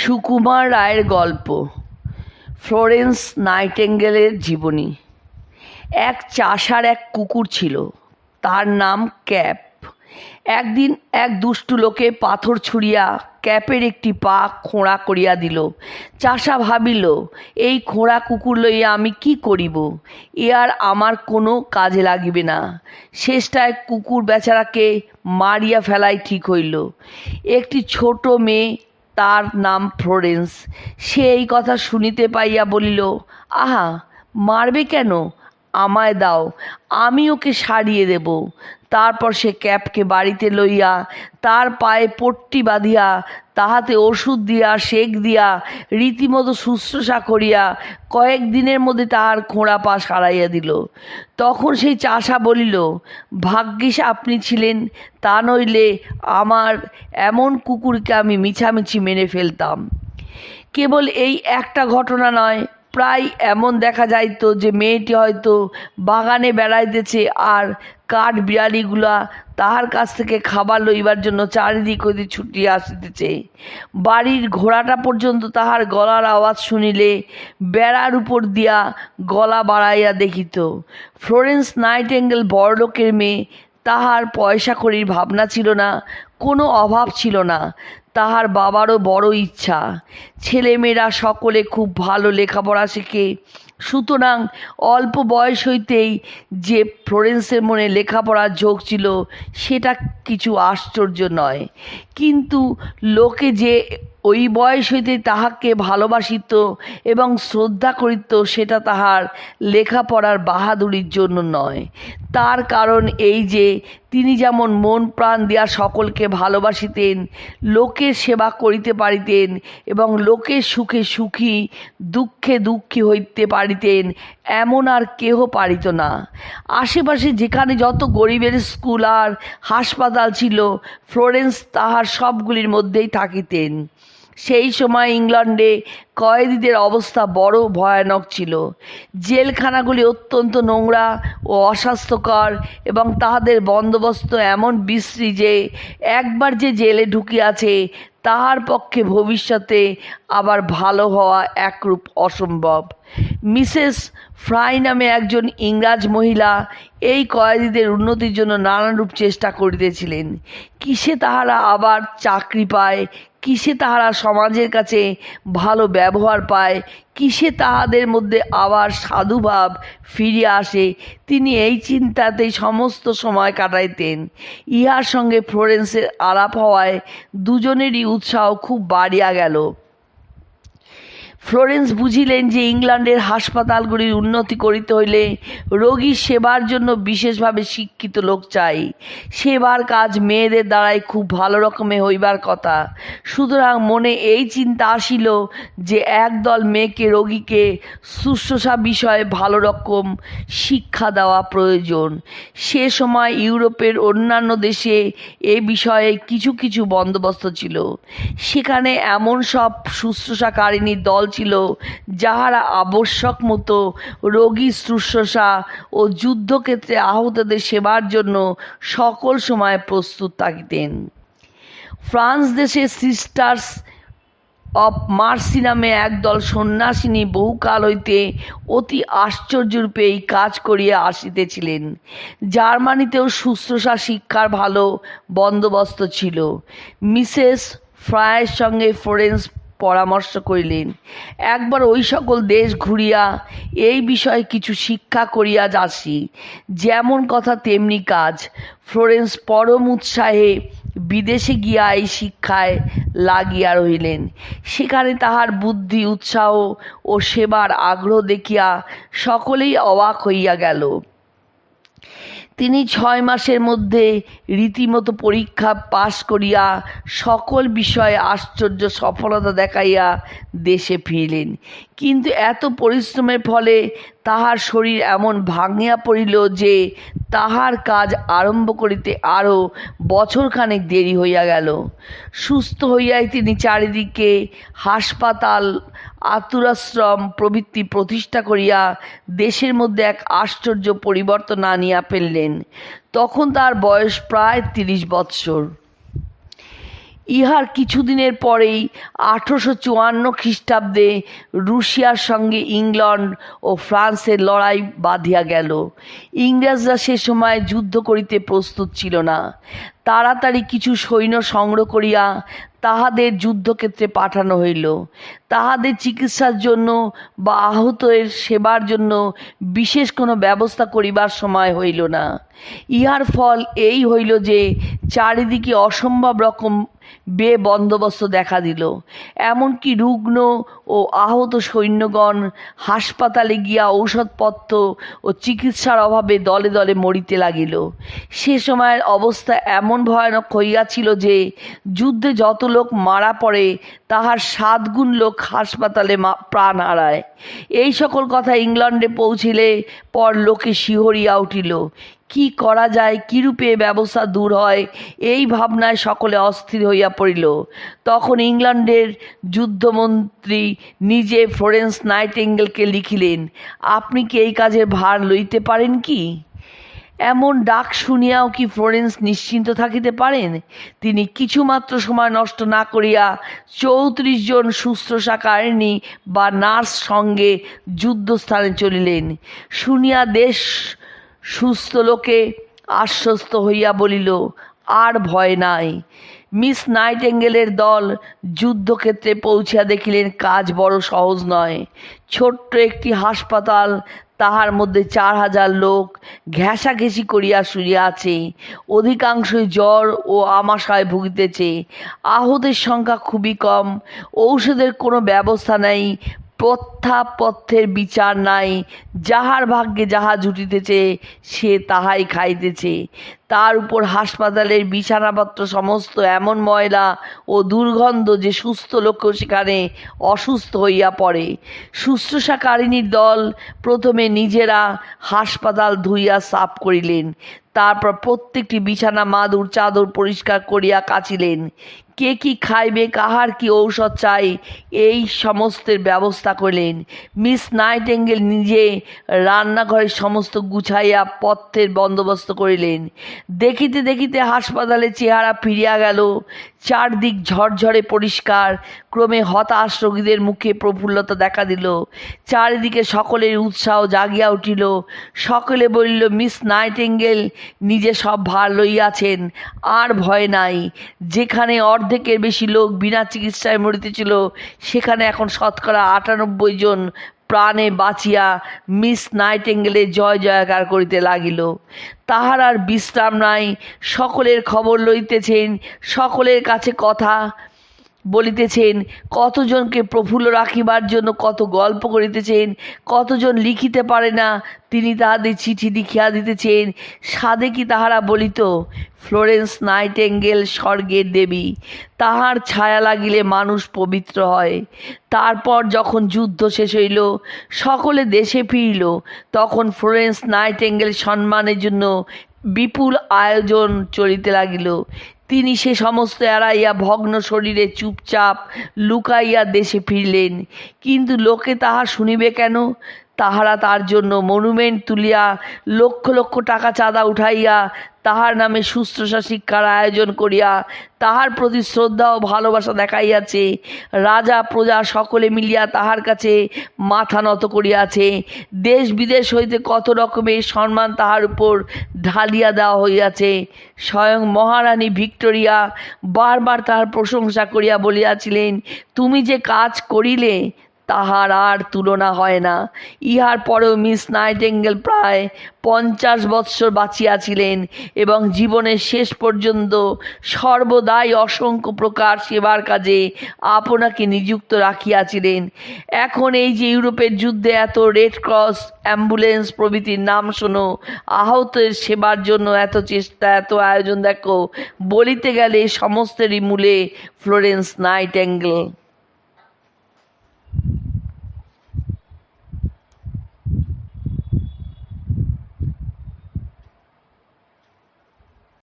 সুকুমার রায়ের গল্প, ফ্লোরেন্স নাইটেঙ্গেলের জীবনী। এক চাষার এক কুকুর ছিল, তার নাম ক্যাপ। একদিন এক দুষ্টু লোকে পাথর ছুঁড়িয়া ক্যাপের একটি পা খোঁড়া করিয়া দিল। চাষা ভাবিল, এই খোঁড়া কুকুর লইয়া আমি কি করিব? এ আর আমার কোনো কাজে লাগিবে না। শেষটায় কুকুর বেচারাকে মারিয়া ফেলাই ঠিক হইল। একটি ছোট মেয়ে তার নাম ফ্লোরেন্স। সে এই কথা শুনিতে পাইয়া বলিল, আহা, মারবে কেন? আমায় দাও, আমি ওকে সারিয়ে দেব। তারপর সে ক্যাপকে বাড়িতে লইয়া তার পায়ে পট্টি বাঁধিয়া তাহাতে ওষুধ দিয়া, সেক দিয়া, রীতিমতো শুশ্রূষা করিয়া কয়েক দিনের মধ্যে তাহার খোঁড়া পা সারাইয়া দিল। তখন সেই চাষা বলিল, ভাগ্যিস আপনি ছিলেন, তা নইলে আমার এমন কুকুরকে আমি মিছামিছি মেনে ফেলতাম। কেবল এই একটা ঘটনা নয় প্রায় এমন দেখা যাইতো যে মেয়েটি হয়তো বাগানে বেড়াইতেছে আর কাঠ বিড়ালিগুলা তাহার কাছ থেকে খাবার লইবার জন্য চারিদিক হইতে ছুটিয়া আসিতেছে। বাড়ির ঘোড়াটা পর্যন্ত তাহার গলার আওয়াজ শুনিলে বেড়ার উপর দিয়া গলা বাড়াইয়া দেখিত। ফ্লোরেন্স নাইটেঙ্গেল বড়লোকের মেয়ে তাহার পয়সা কড়ির ভাবনা ছিল না, কোনো অভাব ছিল না। তাহার বাবারও বড় ইচ্ছা। ছেলেমেয়েরা সকলে খুব ভালো লেখাপড়া শেখে। সুতরাং অল্প বয়স হইতেই যে ফ্লোরেন্সের মনে লেখাপড়ার ঝোঁক ছিল, সেটা কিছু আশ্চর্য নয়। কিন্তু লোকে যে ওই বয়স হইতে তাহাকে ভালোবাসিত এবং শ্রদ্ধা করিত, সেটা তাহার লেখাপড়ার বাহাদুরির জন্য নয়। তার কারণ এই যে তিনি যেমন মন প্রাণ দিয়া সকলকে ভালোবাসিতেন লোকের সেবা করিতে পারিতেন এবং লোকের সুখে সুখী, দুঃখে দুঃখী হইতে পারিতেন, এমন আর কেহ পারিত না। আশেপাশে যেখানে যত গরিবের স্কুল আর হাসপাতাল ছিল, ফ্লোরেন্স তাহার সবগুলির মধ্যেই থাকিতেন। সেই সময় ইংল্যান্ডে কয়েদিদের অবস্থা বড় ভয়ানক ছিল। জেলখানাগুলি অত্যন্ত নোংরা ও অস্বাস্থ্যকর এবং তাহাদের বন্দোবস্ত এমন বিশ্রী যে একবার যে জেলে ঢুকিয়াছে, তাহার পক্ষে ভবিষ্যতে আবার ভালো হওয়া একরূপ অসম্ভব। মিসেস ফ্রাই নামে একজন ইংরাজ মহিলা এই কয়েদিদের উন্নতির জন্য নানারূপ চেষ্টা করিতেছিলেন। কিসে তাহারা আবার চাকরি পায় কিসে তাহারা সমাজের কাছে ভালো ব্যবহার পায়? কিসে তাহাদের মধ্যে আবার সাধুভাব ফিরে আসে? তিনি এই চিন্তাতেই সমস্ত সময় কাটাইতেন। ইহার সঙ্গে ফ্লোরেন্সের আলাপ হওয়ায় দুজনেরই উৎসাহ খুব বাড়িয়া গেল। ফ্লোরেন্স বুঝিলেন যে ইংল্যান্ডের হাসপাতালগুলির উন্নতি করিতে হইলে রোগীর সেবার জন্য বিশেষভাবে শিক্ষিত লোক চাই। সেবার কাজ মেয়েদের দ্বারাই খুব ভালো রকমে হইবার কথা। সুতরাং মনে এই চিন্তা আসিল যে একদল মেয়েকে রোগীকে শুশ্রূষা বিষয়ে ভালো রকম শিক্ষা দেওয়া প্রয়োজন। সে সময় ইউরোপের অন্যান্য দেশে এ বিষয়ে কিছু কিছু বন্দোবস্ত ছিল। সেখানে এমন সব শুশ্রূষাকারিনীর দল ছিল, যাহারা আবশ্যক মতো রোগী শুশ্রূষা ও যুদ্ধক্ষেত্রে আহতদের সেবার জন্য সকল সময় প্রস্তুত থাকিতেন। ফ্রান্স দেশে সিস্টার্স অফ মার্সি নামে একদল সন্ন্যাসিনী বহুকাল হইতে অতি আশ্চর্যরূপে এই কাজ করিয়া আসিতেছিলেন। জার্মানিতেও শুশ্রূষা শিক্ষার ভালো বন্দোবস্ত ছিল। মিসেস ফ্রায়ের সঙ্গে ফ্লোরেন্স পরামর্শ করিলেন, একবার ওই সকল দেশ ঘুরিয়া এই বিষয়ে কিছু শিক্ষা করিয়া যাসি। যেমন কথা তেমনি কাজ। ফ্লোরেন্স পরম উৎসাহে বিদেশে গিয়া এই শিক্ষায় লাগিয়া রহিলেন। সেখানে তাহার বুদ্ধি, উৎসাহ ও সেবার আগ্রহ দেখিয়া সকলেই অবাক হইয়া গেল। তিনি ছয় মাসের মধ্যে রীতিমতো পরীক্ষা পাশ করিয়া সকল বিষয়ে আশ্চর্য সফলতা দেখাইয়া দেশে ফিরিলেন। কিন্তু এত পরিশ্রমের ফলে তাহার শরীর এমন ভাঙিয়া পড়িল যে তাহার কাজ আরম্ভ করিতে আরও বছরখানেক দেরি হইয়া গেল। সুস্থ হইয়াই তিনি চারিদিকে হাসপাতাল, আতুরাশ্রম প্রভৃতি প্রতিষ্ঠা করিয়া দেশের মধ্যে এক আশ্চর্য পরিবর্তন আনিয়া ফেললেন। তখন তার বয়স প্রায় তিরিশ বৎসর। ইহার কিছুদিনের পরেই আঠেরোশো চুয়ান্ন খ্রিস্টাব্দে রুশিয়ার সঙ্গে ইংল্যান্ড ও ফ্রান্সের লড়াই বাঁধিয়া গেল। ইংরেজরা সে সময় যুদ্ধ করিতে প্রস্তুত ছিল না। তাড়াতাড়ি কিছু সৈন্য সংগ্রহ করিয়া তাহাদের যুদ্ধক্ষেত্রে পাঠানো হইল। তাহাদের চিকিৎসার জন্য বা আহতের সেবার জন্য বিশেষ কোনো ব্যবস্থা করিবার সময় হইল না। ইহার ফল এই হইল যে, চারিদিকে অসম্ভব রকম বে বন্দোবস্ত দেখা দিল। এমনকি রুগ্ন ও আহত সৈন্যগণ হাসপাতালে গিয়া ঔষধপত্র ও চিকিৎসার অভাবে দলে দলে মরিতে লাগিল। সে সময়ের অবস্থা এমন ভয়ানক হইয়াছিল যে, যুদ্ধে যত লোক মারা পড়ে, তাহার সাত গুণ লোক হাসপাতালে প্রাণ হারায়। এই সকল কথা ইংল্যান্ডে পৌঁছিলে পর লোকে শিহরিয়া উঠিল। কি করা যায়, কিরূপে এ ব্যবস্থা দূর হয়? এই ভাবনায় সকলে অস্থির হইয়া পড়িল। তখন ইংল্যান্ডের যুদ্ধমন্ত্রী নিজে ফ্লোরেন্স নাইটেঙ্গেলকে লিখিলেন, আপনি কি এই কাজের ভার লইতে পারেন কি? এমন ডাক শুনিয়াও কি ফ্লোরেন্স নিশ্চিন্ত থাকিতে পারেন? তিনি কিছুমাত্র সময় নষ্ট না করিয়া চৌত্রিশ জন শুশ্রূষাকারিণী বা নার্স সঙ্গে যুদ্ধস্থানে চলিলেন। শুনিয়া দেশ সুস্থ লোকে আশ্বস্ত হইয়া বলিল, আর ভয় নাই। মিস নাইটেঙ্গেলের দল যুদ্ধক্ষেত্রে পৌঁছিয়া দেখিলেন, কাজ বড় সহজ নয়। ছোট্ট একটি হাসপাতাল, তাহার মধ্যে চার হাজার লোক ঘেঁষাঘেঁষি করিয়া শুইয়া আছে। অধিকাংশই জ্বর ও আমাশায় ভুগিতেছে। আহতের সংখ্যা খুবই কম। ঔষধের কোনো ব্যবস্থা নেই। প্রত্যাপথ্যের বিচার নাই। যাহার ভাগ্যে যাহা জুটিতেছে, সে তাহাই খাইতেছে। তার উপর হাসপাতালের বিছানাপত্র সমস্ত এমন ময়লা ও দুর্গন্ধ যে সুস্থ লোকও সেখানে অসুস্থ হইয়া পড়ে। শুশ্রূষাকারিণীর দল প্রথমে নিজেরা হাসপাতাল ধুইয়া সাফ করিলেন। তারপর প্রত্যেকটি বিছানা, মাদুর, চাদর পরিষ্কার করিয়া কাচিলেন। কে কি খাইবে, কাহার কি ঔষধ চাই, এই সমস্তের ব্যবস্থা করলেন। মিস নাইটেঙ্গেল নিজে রান্নাঘরে সমস্ত গুছাইয়া পথের বন্দোবস্ত করিলেন। দেখিতে দেখিতে হাসপাতালে চেহারা ফিরিয়া গেল। চারদিক ঝরঝরে পরিষ্কার। ক্রমে হতাশ রোগীদের মুখে প্রফুল্লতা দেখা দিল। চারিদিকে সকলের উৎসাহ জাগিয়া উঠিল। সকলে বলিল, মিস নাইটেঙ্গেল, নিজে সব ভার লইয়াছেন। আর ভয় নাই। যেখানে অর্ধেকের বেশি লোক বিনা চিকিৎসায় মরিতেছিল, সেখানে এখন শতকরা আটানব্বই জন প্রাণে বাঁচিয়া মিস নাইটেঙ্গেলে জয় জয়কার করিতে লাগিল। তাহার আর বিশ্রাম নাই, সকলের খবর লইতেছেন, সকলের কাছে কথা বলিতেছেন, কতজনকে প্রফুল্ল রাখিবার জন্য কত গল্প করিতেছেন, কতজন লিখিতে পারে না? তিনি তাহাদের চিঠি লিখিয়া দিতেছেন, সাধে কি তাহারা বলিত? ফ্লোরেন্স নাইটেঙ্গেল স্বর্গের দেবী, তাহার ছায়া লাগিলে মানুষ পবিত্র হয়। তারপর যখন যুদ্ধ শেষ হইল, সকলে দেশে ফিরিল, তখন ফ্লোরেন্স নাইটেঙ্গেল সম্মানের জন্য বিপুল আয়োজন চলিতে লাগিল। তিনি সে সমস্ত এড়াইয়া ভগ্ন শরীরে চুপচাপ লুকাইয়া দেশে ফিরলেন। কিন্তু লোকে তাহা শুনিবে কেন? তাহারা তার জন্য মনুমেন্ট তুলিয়া লক্ষ লক্ষ টাকা চাঁদা উঠাইয়া তাহার নামে শুশ্রূষা শিক্ষার আয়োজন করিয়া তাহার প্রতি শ্রদ্ধা ও ভালোবাসা দেখাইয়াছে। রাজা, প্রজা সকলে মিলিয়া তাহার কাছে মাথা নত করিয়াছে। দেশ বিদেশ হইতে কত রকমের সম্মান তাহার উপর ঢালিয়া দেওয়া হইয়াছে। স্বয়ং মহারানী ভিক্টোরিয়া বারবার তাহার প্রশংসা করিয়া বলিয়াছিলেন, তুমি যে কাজ করিলে তাহার আর তুলনা হয় না। ইহার পরেও মিস নাইটেঙ্গেল প্রায় পঞ্চাশ বৎসর বাঁচিয়াছিলেন এবং জীবনের শেষ পর্যন্ত সর্বদাই অসংখ্য প্রকার সেবার কাজে আপনাকে নিযুক্ত রাখিয়াছিলেন। এখন এই যে ইউরোপের যুদ্ধে এত রেড ক্রস অ্যাম্বুলেন্স প্রভৃতির নাম শোনো আহতের সেবার জন্য এত চেষ্টা, এত আয়োজন দেখো, বলিতে গেলে সমস্তেরই মূলে ফ্লোরেন্স নাইটেঙ্গেল।